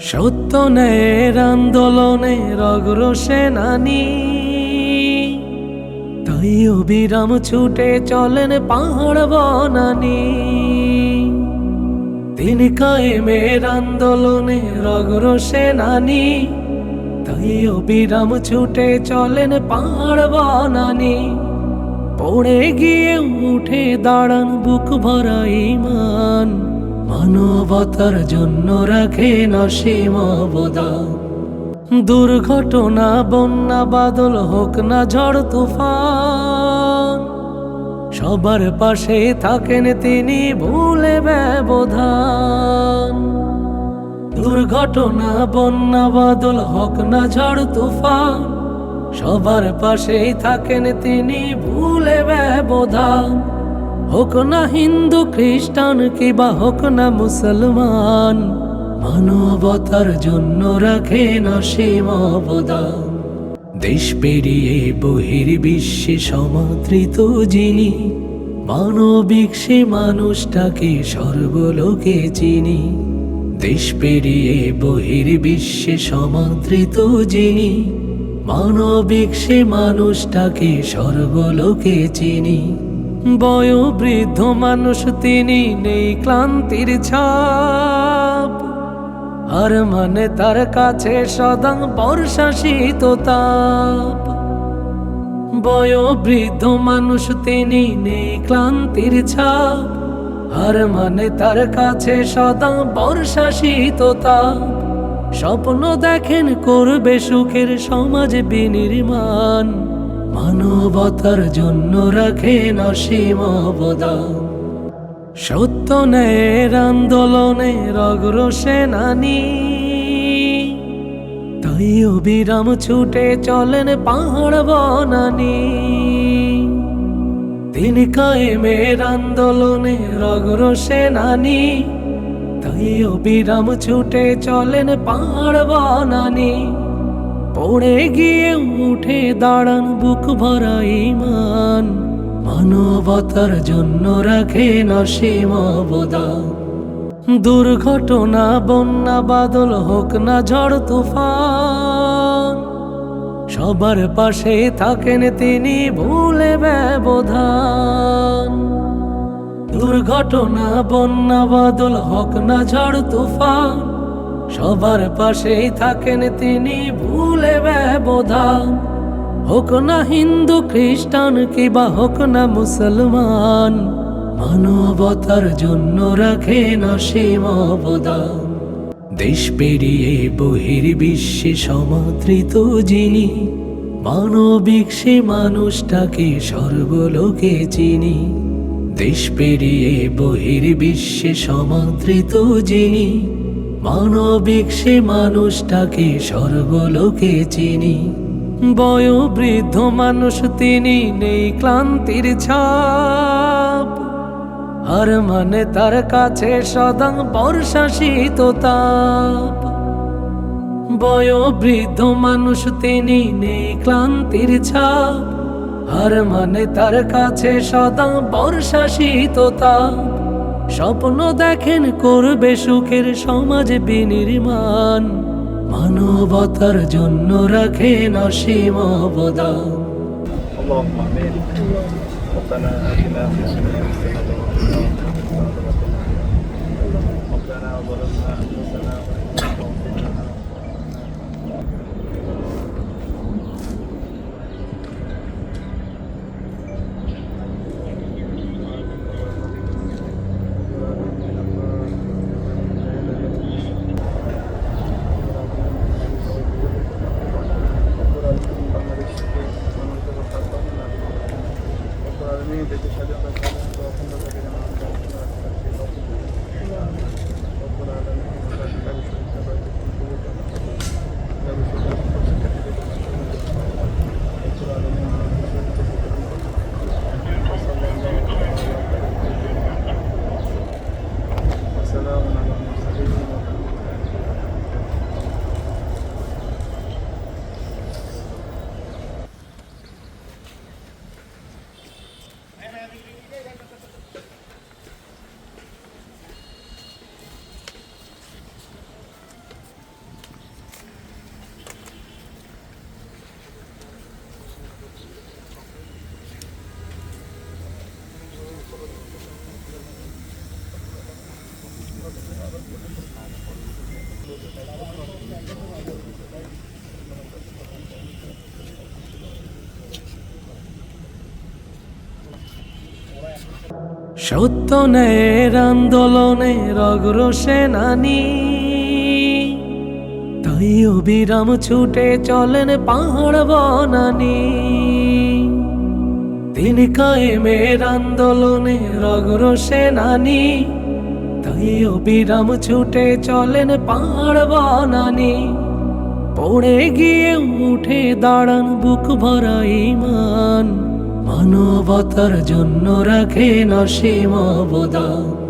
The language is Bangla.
সত্য ন্যায়ের আন্দোলনের অগ্রসেনানী তাই অবিরাম ছুটে চলেন পাহাড় বনানি। তিনি কায়েমের আন্দোলনের অগ্রসেনানী তাই অবিরাম ছুটে চলেন পাহাড় বনানি। পড়ে গিয়ে উঠে দাঁড়ান বুক ভরা ইমান। মানবতার জন্য রাখে নসীম অবদান। দুর্ঘটনা, বন্যা, বাদল হোক না ঝড়, তুফান। সবার পাশে থাকেন তিনি ভুলে ব্যবধান। দুর্ঘটনা, বন্যা, বাদল হোক না ঝড়, তুফান। সবার পাশেই থাকেন তিনি ভুলে ব্যবধান। হোক না হিন্দু, খ্রিস্টান, কিবা হোক না মুসলমান, মানবতার জন্য রাখেন অসীম অবদান। দেশ পেরিয়ে বহির বিশ্বে সমাদৃত যিনি, মানবিক সে মানুষটাকে সর্বলোকে চিনি। দেশ পেরিয়ে বহির বিশ্বে সমাদৃত যিনি, মানবিক সে মানুষটাকে সর্বলোকে চিনি। বয়োবৃদ্ধ মানুষ, তিনি নেই ক্লান্তির ছাপ। আর মানে তার কাছে সদা বর্ষা শীত তাপ। বয়োবৃদ্ধ মানুষ, তিনি নেই ক্লান্তির ছাপ। আর মানে তার কাছে সদা বর্ষা শীত তাপ। স্বপ্ন দেখেন, করবে সুখের সমাজ বিনির্মাণ। মানবতার জন্য রাখেন অসীম অবদান। সত্য ন্যায়ের আন্দোলনের অগ্রসেনানী তাই অবিরাম ছুটে চলেন পাহাড় বনানি। তিনি কায়েমের আন্দোলনের অগ্রসেনানী তাই অবিরাম ছুটে চলেন পাহাড় বনানি। পড়ে গিয়ে উঠে দাঁড়ান বুক ভরা ইমান। মানবতার জন্য রাখেন অসীম অবদান। দুর্ঘটনা, বন্যা, বাদল হোক না ঝড়, তুফান। সবার পাশে থাকেন তিনি ভুলে ব্যবধান। দুর্ঘটনা, বন্যা, বাদল হোক না ঝড়, তুফান। সবার পাশেই থাকেন তিনি, ভুলে ব্যবধান হোক না হিন্দু, খ্রিস্টান, কিবা হোক না মুসলমান, মানবতার জন্য রাখেন অসীম অবদান। দেশ পেরিয়ে বহির বিশ্বে সমাদৃত যিনি, মানবিক সে মানুষটাকে সর্বলোকে চিনি। দেশ পেরিয়ে বহির বিশ্বে সমাদৃত যিনি মানবিক সে মানুষটাকে সর্বলোকে চিনি। বয়োবৃদ্ধ মানুষ তিনি নেই ক্লান্তির ছাপ। আর মানে তার কাছে সদা বর্ষা শীত তাপ। বয়োবৃদ্ধ মানুষ তিনি নেই ক্লান্তির ছাপ। আর মানে তার কাছে সদা বর্ষা শীত তাপ। স্বপ্ন দেখেন করবে সুখের সমাজ বিনির্মাণ মানবতার জন্য রাখেন অসীম অবদান اللهم امين ربنا اتنا في الدنيا حسنه ربنا ظلمنا انفسنا সত্য ন্যায়ের আন্দোলনের অগ্রসেনানী তাই অবিরাম ছুটে চলেন পাহাড় বনানি। তিনি কায়েমের আন্দোলনের অগ্রসেনানী তাই অবিরাম ছুটে চলেন পাহাড় বনানি। পড়ে গিয়ে উঠে দাঁড়ান বুক ভরা ইমান। মানবতার জন্য রাখেন অসীম অবদান।